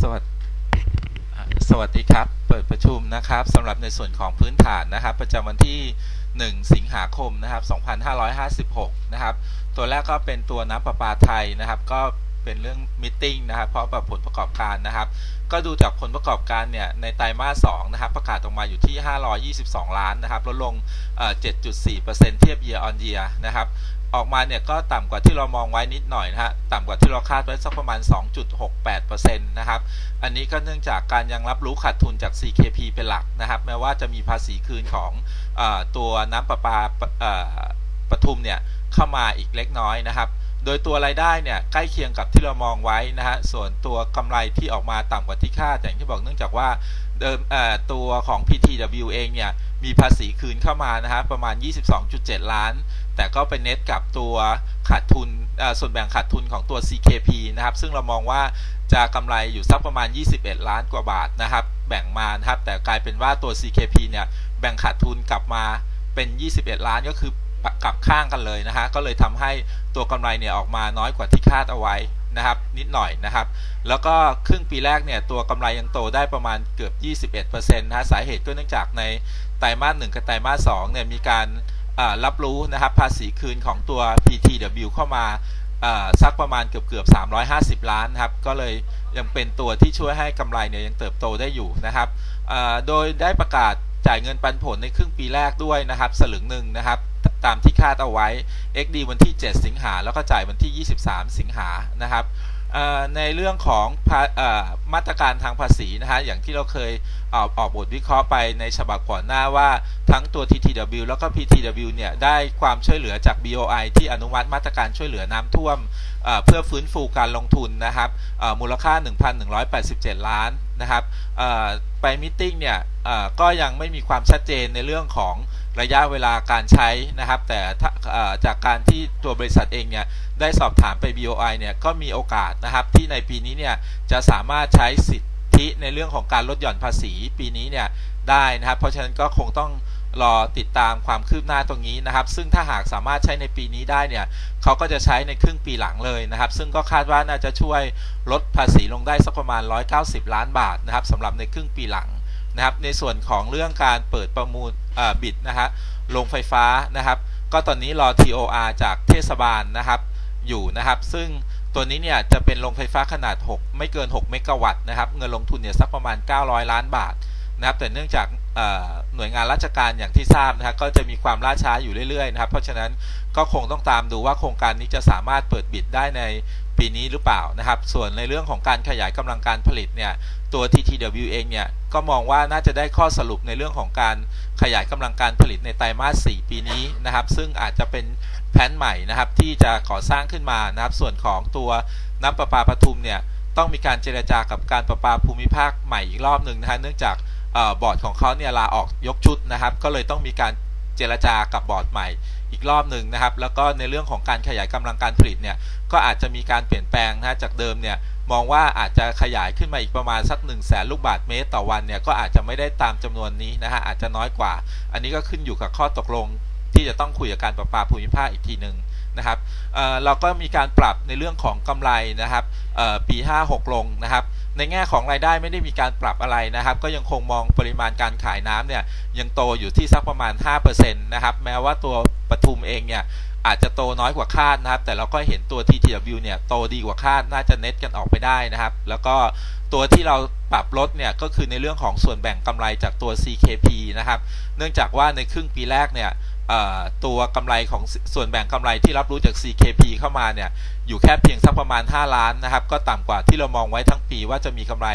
สวัสดีสวัสดีครับ เปิดประชุมนะครับสำหรับในส่วนของพื้นฐานนะครับ ประจำวันที่ 1 สิงหาคมนะครับ 2556 นะครับ ตัวแรกก็เป็นตัวน้ำประปาไทยนะครับ ก็เป็นเรื่องมิทติ้งนะครับ เพราะแบบผลประกอบการนะครับ ก็ดูจากผลประกอบการเนี่ยในไตรมาส2นะครับ ประกาศออกมาอยู่ที่ 522 ล้านนะครับ ลดลงเอ่อ7.4%เทียบ year on year นะครับ ออกมาเนี่ยก็ต่ำกว่าที่เรามองไว้นิดหน่อยนะฮะต่ำกว่าที่เราคาดไว้สักประมาณ 2.68%นะครับอันนี้ก็เนื่องจากการยังรับรู้ขาดทุนจาก CKP เป็นหลักนะครับ แม้ว่าจะมีภาษีคืนของอตัวน้ำประปาปทุมเนี่ยเข้ามาอีกเล็กน้อยนะครับ โดยตัวรายได้เนี่ยใกล้เคียงกับที่เรามองไว้นะฮะส่วนตัวกำไรที่ออกมาต่ำกว่าที่คาดอย่างที่บอกเนื่องจากว่าเดิมตัวของ PTW เองเนี่ยมีภาษีคืนเข้ามานะฮะประมาณ 22.7 ล้าน แต่ก็เป็นเน็ตกับตัวขาดทุนส่วนแบ่งขาดทุนของตัว CKP นะครับ ซึ่งเรามองว่าจะกำไรอยู่สักประมาณ 21 ล้านกว่าบาทนะครับ แบ่งมานะครับ แต่กลายเป็นว่าตัว CKP เนี่ยแบ่งขาดทุนกลับมาเป็น 21 ล้านก็คือกลับข้างกันเลยนะฮะ ก็เลยทำให้ตัวกำไรเนี่ยออกมาน้อยกว่าที่คาดเอาไว้นะครับนิดหน่อยนะครับ แล้วก็ครึ่งปีแรกเนี่ยตัวกำไรยังโตได้ประมาณเกือบ 21%นะฮะสาเหตุก็เนื่องจากในไตรมาสหนึ่งกับไตรมาสสองเนี่ยมีการ รับรู้นะครับภาษีคืนของตัว PTW เข้ามาสักประมาณเกือบเกือบ 350 ล้านนะครับ ก็เลยยังเป็นตัวที่ช่วยให้กำไรเนี่ยยังเติบโตได้อยู่นะครับโดยได้ประกาศจ่ายเงินปันผลในครึ่งปีแรกด้วยนะครับ สลึงหนึ่งนะครับ ตามที่คาดเอาไว้ XD วันที่ 7 สิงหาแล้วก็จ่ายวันที่ 23 สิงหานะครับ ในเรื่องของออมาตรการทางภาษีนะฮะอย่างที่เราเคยออกออกบทวิเคราะห์ไปในฉบับก่อนหน้าว่าทั้งตัว TTW แล้วก็ PTW เนี่ยได้ความช่วยเหลือจาก BOI ที่อนุมัติมาตรการช่วยเหลือน้ำท่วมเพื่อฟื้นฟูการลงทุนนะครับเอ่อมูลค่า 1,187 ล้านนะครับไปมิ팅เนี่ยก็ยังไม่มีความชัดเจนในเรื่องของ ระยะเวลาการใช้นะครับ แต่จากการที่ตัวบริษัทเองเนี่ยได้สอบถามไป BOI เนี่ยก็มีโอกาสนะครับที่ในปีนี้เนี่ยจะสามารถใช้สิทธิในเรื่องของการลดหย่อนภาษีปีนี้เนี่ยได้นะครับ เพราะฉะนั้นก็คงต้องรอติดตามความคืบหน้าตรงนี้นะครับ ซึ่งถ้าหากสามารถใช้ในปีนี้ได้เนี่ยเขาก็จะใช้ในครึ่งปีหลังเลยนะครับ ซึ่งก็คาดว่าน่าจะช่วยลดภาษีลงได้สักประมาณ 190 ล้านบาทนะครับสำหรับในครึ่งปีหลัง นะครับในส่วนของเรื่องการเปิดประมูลบิดนะฮะโรงไฟฟ้านะครับ ก็ตอนนี้รอ TOR จากเทศบาลนะครับอยู่นะครับ ซึ่งตัวนี้เนี่ยจะเป็นโรงไฟฟ้าขนาด 6 ไม่เกิน 6 เมกะวัตต์นะครับ เงินลงทุนเนี่ยสักประมาณ 900 ล้านบาทนะครับ แต่เนื่องจากหน่วยงานราชการอย่างที่ทราบนะครับก็จะมีความล่าช้าอยู่เรื่อยๆนะครับ เพราะฉะนั้นก็คงต้องตามดูว่าโครงการนี้จะสามารถเปิดบิดได้ในปีนี้หรือเปล่านะครับ ส่วนในเรื่องของการขยายกำลังการผลิตเนี่ยตัว TTW เองเนี่ย ก็มองว่าน่าจะได้ข้อสรุปในเรื่องของการขยายกำลังการผลิตในไตรมาส 4 ปีนี้นะครับ ซึ่งอาจจะเป็นแผนใหม่นะครับ ที่จะก่อสร้างขึ้นมานะครับ ส่วนของตัวน้ำประปาปทุมเนี่ยต้องมีการเจรจากับการประปาภูมิภาคใหม่อีกรอบหนึ่งนะฮะเนื่องจากออบอร์ดของเขาเนี่ยลาออกยกชุดนะครับ ก็เลยต้องมีการเจรจากับบอร์ดใหม่อีกรอบหนึ่งนะครับ แล้วก็ในเรื่องของการขยายกำลังการผลิตเนี่ยก็อาจจะมีการเปลี่ยนแปลงนะฮะจากเดิมเนี่ย มองว่าอาจจะขยายขึ้นมาอีกประมาณสัก1นึ่งแสนลูกบาทเมตรต่อวันเนี่ยก็อาจจะไม่ได้ตามจำนวนนี้นะฮะอาจจะน้อยกว่า อันนี้ก็ขึ้นอยู่กับข้อตกลงที่จะต้องคุยกับการประปาภูมิภาคอีกทีหนึ่ง นะครับเเราก็มีการปรับในเรื่องของกำไรนะครับปี 56 ลงนะครับ ในแง่ของรายได้ไม่ได้มีการปรับอะไรนะครับ ก็ยังคงมองปริมาณการขายน้ำเนี่ยยังโตอยู่ที่สักประมาณ 5%นะครับ แม้ว่าตัวปทุมเองเนี่ยอาจจะโตน้อยกว่าคาดนะครับ แต่เราก็เห็นตัว TTW เนี่ยโตดีกว่าคาด น่าจะเน็ตกันออกไปได้นะครับ แล้วก็ตัวที่เราปรับลดเนี่ยก็คือในเรื่องของส่วนแบ่งกำไรจากตัว CKP นะครับ เนื่องจากว่าในครึ่งปีแรกเนี่ย ตัวกำไรของส่วนแบ่งกำไรที่รับรู้จาก CKP เข้ามาเนี่ยอยู่แค่เพียงสักประมาณ 5 ล้านนะครับ ก็ต่ำกว่าที่เรามองไว้ทั้งปีว่าจะมีกำไร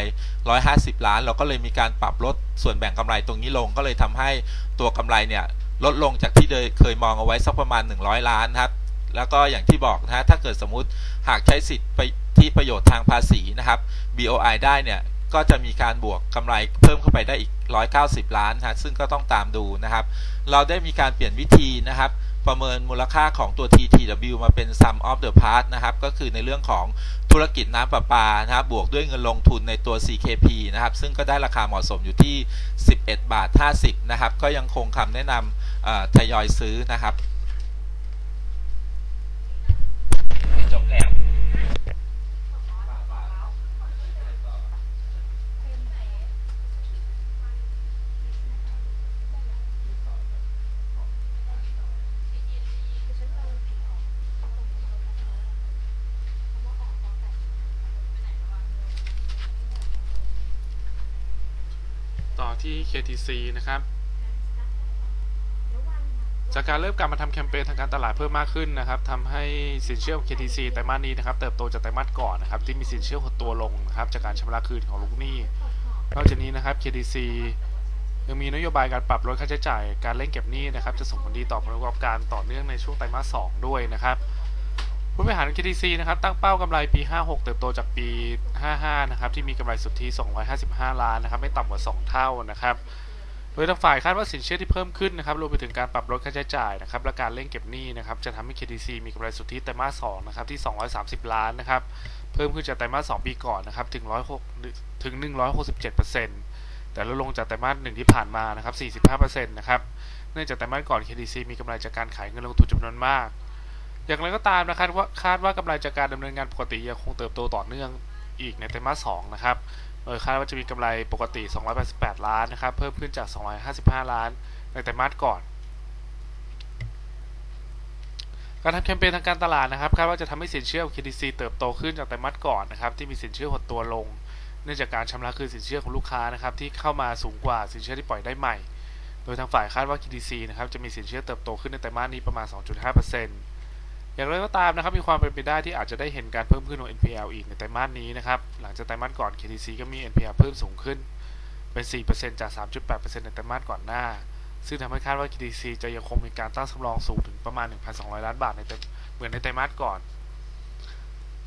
150 ล้าน เราก็เลยมีการปรับลดส่วนแบ่งกำไรตรงนี้ลง ก็เลยทำให้ตัวกำไรเนี่ยลดลงจากที่เคยมองเอาไว้สักประมาณ 100 ล้านนะครับแล้วก็อย่างที่บอกนะฮะถ้าเกิดสมมุติหากใช้สิทธิ์ไปที่ประโยชน์ทางภาษีนะครับ BOI ได้เนี่ย ก็จะมีการบวกกำไรเพิ่มเข้าไปได้อีก 190 ล้านนะซึ่งก็ต้องตามดูนะครับ เราได้มีการเปลี่ยนวิธีนะครับ ประเมินมูลค่าของตัว TTW มาเป็น sum of the parts นะครับ ก็คือในเรื่องของธุรกิจน้ำประปานะครับบวกด้วยเงินลงทุนในตัว CKP นะครับ ซึ่งก็ได้ราคาเหมาะสมอยู่ที่ 11 บาท 50 นะครับ ก็ยังคงคำแนะนำทยอยซื้อนะครับ จบแล้ว ที่ KTC นะครับ จากการเริ่มการมาทำแคมเปญทางการตลาดเพิ่มมากขึ้นนะครับทำให้สินเชื่อ KTC ไตรมาสนี้นะครับ เติบโตจากไตรมาสก่อนนะครับ ที่มีสินเชื่อหดตัวลงนะครับ จากการชำระคืนของลูกหนี้ นอกจากนี้นะครับ KTC ยังมีนโยบายการปรับลดค่าใช้จ่าย การเร่งเก็บหนี้นะครับ จะส่งผลดีต่อผลประกอบการต่อเนื่องในช่วงไตรมาส 2 ด้วยนะครับ ผู้บริหาร KTC นะครับตั้งเป้ากำไรปี 56 เติบโตจากปี 55 นะครับที่มีกำไรสุทธิ 255 ล้านนะครับไม่ต่ำกว่า 2 เท่านะครับโดยทางฝ่ายคาดว่าสินเชื่อที่เพิ่มขึ้นนะครับรวมไปถึงการปรับลดค่าใช้จ่ายนะครับและการเร่งเก็บหนี้นะครับจะทำให้ KTC มีกำไรสุทธิไตรมาส2นะครับที่ 230 ล้านนะครับเพิ่มขึ้นจากไตรมาส2ปีก่อนนะครับถึง106ถึง 167%แต่ลดลงจากไตรมาส1ที่ผ่านมานะครับ45%นะครับเนื่องจากไตรมาสก่อน KTC มีกำไรจากการขายเงินลงทุนจำนวนมาก อย่างไรก็ตามนะครับว่าคาดว่ากำไรจากการดำเนินงานปกติยังคงเติบโตต่อเนื่องอีกในไตรมาส2นะครับโดยคาดว่าจะมีกำไรปกติ 288 ล้านนะครับ เพิ่มขึ้นจาก 255 ล้านในไตรมาสก่อน การทำแคมเปญทางการตลาดนะครับคาดว่าจะทำให้สินเชื่อ KTC เติบโตขึ้นจากไตรมาสก่อนนะครับที่มีสินเชื่อหดตัวลง เนื่องจากการชำระคืนสินเชื่อของลูกค้านะครับที่เข้ามาสูงกว่าสินเชื่อที่ปล่อยได้ใหม่ โดยทางฝ่ายคาดว่า KTC นะครับจะมีสินเชื่อเติบโตขึ้นในไตรมาสนี้ประมาณ 2.5% อย่างไรก็ตามนะครับมีความเป็นไปได้ที่อาจจะได้เห็นการเพิ่มขึ้นของ NPL อีกในไตรมาสนี้นะครับหลังจากไตรมาสก่อน KTC ก็มี NPL เพิ่มสูงขึ้นเป็น 4%จาก 3.8%ในไตรมาสก่อนหน้า ซึ่งทำให้คาดว่า KTC จะยังคงมีการตั้งสำรองสูงถึงประมาณ 1,200 ล้านบาทในเหมือนในไตรมาสก่อน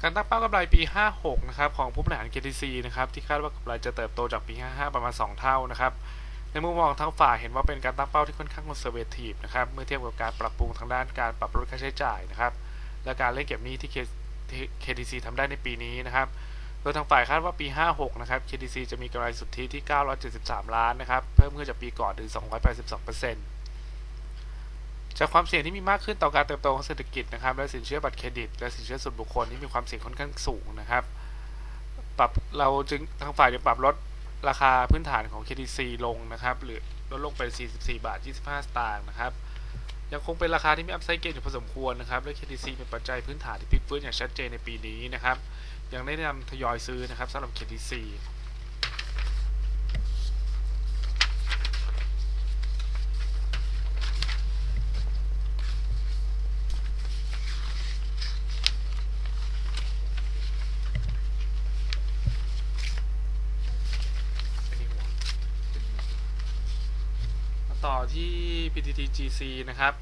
การตั้งเป้ากำไรปี 56 นะครับของผู้บริหาร KTC นะครับที่คาดว่ากำไรจะเติบโตจากปี 55 ประมาณ 2 เท่านะครับ ในมุมมองทั้งฝ่ายเห็นว่าเป็นการตั้งเป้าที่ค่อนข้างคอนเซอร์เวทีฟนะครับเมื่อเทียบกับการปรับปรุงทางด้านการปรับลดค่าใช้จ่ายนะครับ และการเล่นเก็บหนี้ที่ KTC ทำได้ในปีนี้นะครับ โดยทางฝ่ายคาดว่าปี 56 นะครับ KTC จะมีกำไรสุทธิที่ 973 ล้านนะครับ เพิ่มขึ้นจากปีก่อนถึง 282%จากความเสี่ยงที่มีมากขึ้นต่อการเติบโตของเศรษฐกิจนะครับ และสินเชื่อบัตรเครดิต และสินเชื่อส่วนบุคคลที่มีความเสี่ยงค่อนข้างสูงนะครับ ปรับเราจึงทางฝ่ายจะปรับลด ราคาพื้นฐานของ KTC ลงนะครับหรือลดลงไป 44 บาท 25 สตางค์นะครับ ยังคงเป็นราคาที่มีอัพไซด์เกนอยู่พอสมควรนะครับ และ KTC เป็นปัจจัยพื้นฐานที่พลิกฟื้นอย่างชัดเจนในปีนี้นะครับ ยังได้แนะนำทยอยซื้อนะครับสำหรับ KTC มาต่อ ที่ PTT GC นะครับ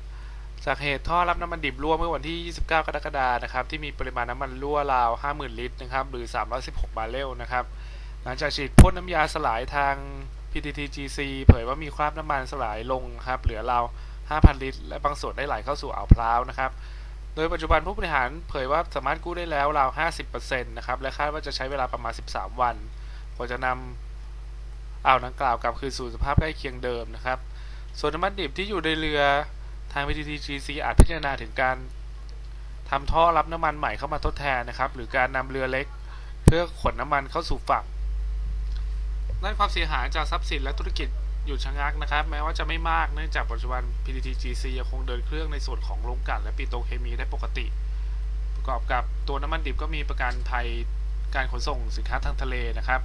จากเหตุท่อรับน้ำมันดิบรั่วเมื่อวันที่ 29 กรกฎาคมนะครับที่มีปริมาณน้ำมันรั่วราว 50,000 ลิตรนะครับหรือ 316 บาร์เรลนะครับหลังจากฉีดพ่นน้ำยาสลายทาง PTT GC เผยว่ามีคราบน้ำมันสลายลงครับเหลือราว 5,000 ลิตร และบางส่วนได้ไหลเข้าสู่อ่าวพร้าวนะครับโดยปัจจุบันผู้บริหารเผยว่าสามารถกู้ได้แล้วราว 50%นะครับและคาดว่าจะใช้เวลาประมาณ 13 วันกว่าจะนำอ่าวดังกล่าวกลับคืนสู่สภาพใกล้เคียงเดิมนะครับ ส่วนน้ำมันดิบที่อยู่ในเรือทาง PTTGC อาจพิจารณาถึงการทำท่อรับน้ำมันใหม่เข้ามาทดแทนนะครับ หรือการนำเรือเล็ก เพื่อขนน้ำมันเข้าสู่ฝั่งด้านความเสียหายจากทรัพย์สินและธุรกิจหยุดชะงักนะครับ แม้ว่าจะไม่มากเนื่องจากปัจจุบัน PTTGC ยังคงเดินเครื่องในส่วนของโรงกลั่นและปิโตรเคมีได้ปกติ ประกอบกับตัวน้ำมันดิบก็มีประกันภัยการขนส่งสินค้าทางทะเลนะครับ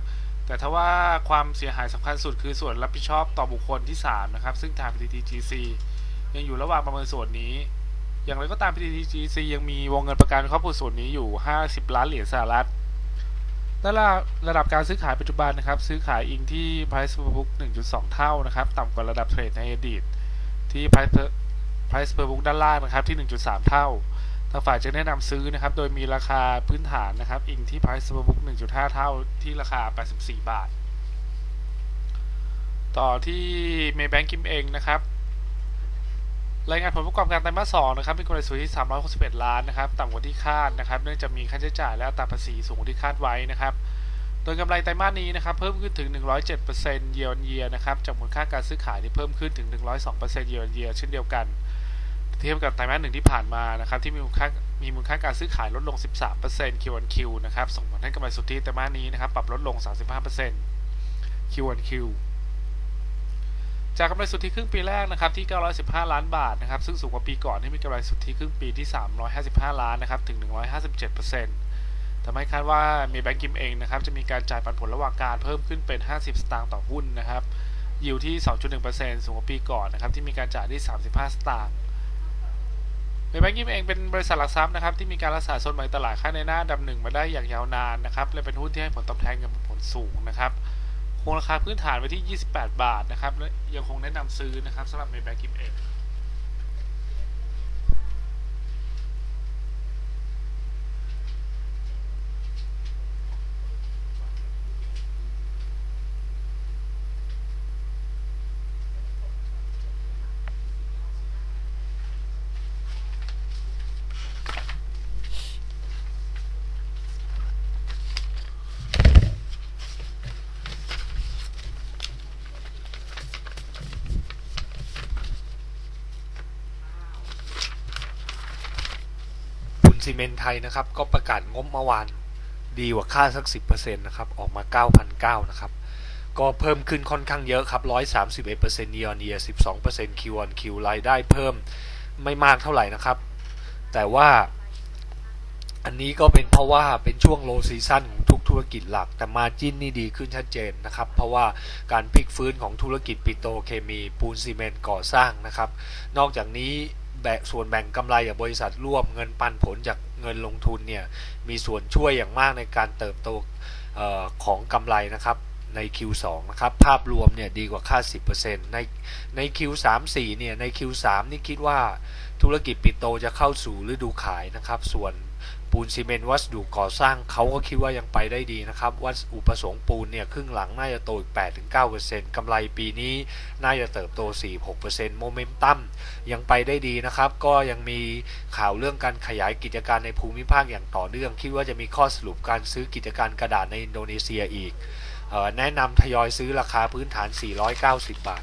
แต่ถ้าว่าความเสียหายสำคัญสุดคือส่วนรับผิดชอบต่อบุคคลที่ 3 นะครับ ซึ่งทาง PTTGC ยังอยู่ระหว่างประเมินส่วนนี้ อย่างไรก็ตาม PTTGC ยังมีวงเงินประกันครอบคลุมส่วนนี้อยู่ 50 ล้านเหรียญสหรัฐและระดับการซื้อขายปัจจุบันนะครับ ซื้อขายอิงที่ price per book 1.2 เท่านะครับ ต่ำกว่าระดับเทรดในอดีตที่ price per price per book ด้านล่างนะครับที่ 1.3 เท่า ทางฝ่ายจะแนะนำซื้อนะครับ โดยมีราคาพื้นฐานนะครับ อิงที่ price per book 1.5 เท่าที่ราคา 84 บาท ต่อที่ Maybank Kim เองนะครับรายงานผลประกอบการไตรมาส2นะครับมีกำไรสุทธิ361 ล้านนะครับต่ำกว่าที่คาดนะครับเนื่องจากมีค่าใช้จ่ายและอัตราภาษีสูงกว่าที่คาดไว้นะครับ โดยกำไรไตรมาสนี้นะครับเพิ่มขึ้นถึง 107% year on year นะครับจากมูลค่าการซื้อขายที่เพิ่มขึ้นถึง 102% year on year เช่นเดียวกัน เทียบกับไตรมาสหนึ่งที่ผ่านมานะครับที่มีมูลค่ามีมูลค่าการซื้อขายลดลง 13% Q on Q นะครับส่งผลให้กำไรสุทธิไตรมาสนี้นะครับปรับลดลง 35% Q on Q จากกำไรสุทธิครึ่งปีแรกนะครับที่ 915 ล้านบาทนะครับซึ่งสูงกว่าปีก่อนที่มีกำไรสุทธิครึ่งปีที่ 355 ล้านนะครับถึง 157%ทำให้คาดว่ามีแบงก์กิมเองนะครับจะมีการจ่ายปันผลระหว่างการเพิ่มขึ้นเป็น 50 สตางค์ต่อหุ้นนะครับยิวที่ 2.1%สูงกว่าปีก่อนนะครับที่มีการจ่ายที่ 35 สตางค์ เมย์แบงกิ้งเองเป็นบริษัทหลักทรัพย์นะครับที่มีการรักษาโซนใหม่ตลาดค่าในหน้าดับหนึ่งมาได้อย่างยาวนานนะครับและเป็นหุ้นที่ให้ผลตอบแทนเงินปันผลสูงนะครับคงราคาพื้นฐานไว้ที่ 28 บาทนะครับและยังคงแนะนำซื้อนะครับสำหรับเมย์แบงกิ้งเอง ปู นซีเมนต์ไทยนะครับ ก็ประกาศงบเมื่อวานดีกว่าค่าสัก 10%นะครับ ออกมา9,009นะครับ ก็เพิ่มขึ้นค่อนข้างเยอะครับ 131% year on year 12% Q on Q รายได้เพิ่มไม่มากเท่าไหร่นะครับ แต่ว่าอันนี้ก็เป็นเพราะว่าเป็นช่วง low season ของทุกธุรกิจหลัก แต่มาจิ้นนี่ดีขึ้นชัดเจนนะครับ เพราะว่าการพลิกฟื้นของธุรกิจปิโตรเคมีปูนซีเมนต์ก่อสร้างนะครับ นอกจากนี้ แบ่งส่วนแบ่งกำไรจากบริษัทร่วมเงินปันผลจากเงินลงทุนเนี่ยมีส่วนช่วยอย่างมากในการเติบโตอของกำไรนะครับใน Q2 นะครับ ภาพรวมเนี่ยดีกว่าค่า10%ในใน Q34 เนี่ยใน Q3 นี่คิดว่าธุรกิจปิโตจะเข้าสู่ฤดูขายนะครับ ส่วน ปูนซีเมนต์วัสดุก่อสร้างเขาก็คิดว่ายังไปได้ดีนะครับ วัสดุประสงค์ปูนเนี่ยครึ่งหลังน่าจะโตอีก 8-9%กำไรปีนี้น่าจะเติบโต 4-6%โมเมนตัมยังไปได้ดีนะครับ ก็ยังมีข่าวเรื่องการขยายกิจการในภูมิภาคอย่างต่อเนื่อง คิดว่าจะมีข้อสรุปการซื้อกิจการกระดาษในอินโดนีเซียอีกออแนะนำทยอยซื้อราคาพื้นฐาน 490 บาท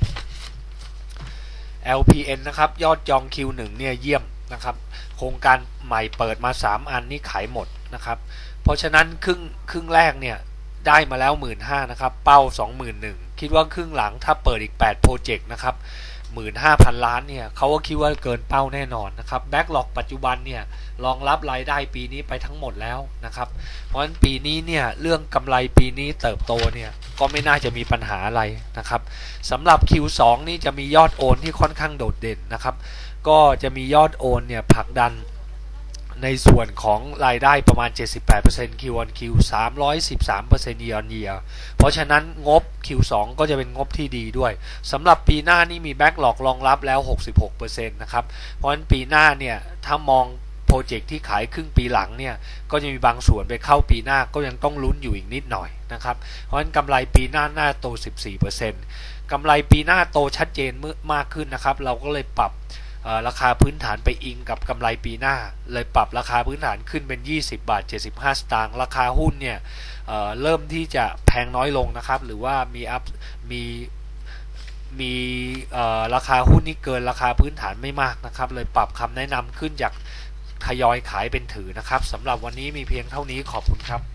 LPN นะครับยอดจอง Q1 เนี่ยเยี่ยม นะครับ โครงการใหม่เปิดมา 3 อันนี่ขายหมดนะครับ เพราะฉะนั้นครึ่งครึ่งแรกเนี่ยได้มาแล้ว 1 5ื่นนะครับ เป้า 21,000คิดว่าครึ่งหลังถ้าเปิดอีก8โปรเจกต์นะครับ 15,000 ล้านเนี่ยเขาก็คิดว่าเกินเป้าแน่นอนนะครับแบ็กหลอกปัจจุบันเนี่ยรองรับรายได้ปีนี้ไปทั้งหมดแล้วนะครับ เพราะฉะนั้นปีนี้เนี่ยเรื่องกำไรปีนี้เติบโตเนี่ยก็ไม่น่าจะมีปัญหาอะไรนะครับสำหรับ Q2 นี่จะมียอดโอนที่ค่อนข้างโดดเด่นนะครับ ก็จะมียอดโอนเนี่ยผลักดันในส่วนของรายได้ประมาณ 78% Q on Q 313% year on year เพราะฉะนั้นงบ Q2 ก็จะเป็นงบที่ดีด้วยสำหรับปีหน้านี่มีแบ็กหลอกรองรับแล้ว 66%นะครับ เพราะฉะนั้นปีหน้าเนี่ย ถ้ามองโปรเจกต์ที่ขายครึ่งปีหลังเนี่ย ก็จะมีบางส่วนไปเข้าปีหน้าก็ยังต้องลุ้นอยู่อีกนิดหน่อยนะครับ เพราะฉะนั้นกำไรปีหน้าหน้าโต 14%กำไรปีหน้าโตชัดเจนมากขึ้นนะครับ เราก็เลยปรับ ราคาพื้นฐานไปอิงกับกำไรปีหน้า เลยปรับราคาพื้นฐานขึ้นเป็น 20 บาท 75 สตางค์ราคาหุ้นเนี่ยเเริ่มที่จะแพงน้อยลงนะครับ หรือว่ามีอัพมีมีราคาหุ้นนี่เกินราคาพื้นฐานไม่มากนะครับ เลยปรับคำแนะนำขึ้นจากทยอยขายเป็นถือนะครับสำหรับวันนี้มีเพียงเท่านี้ขอบคุณครับ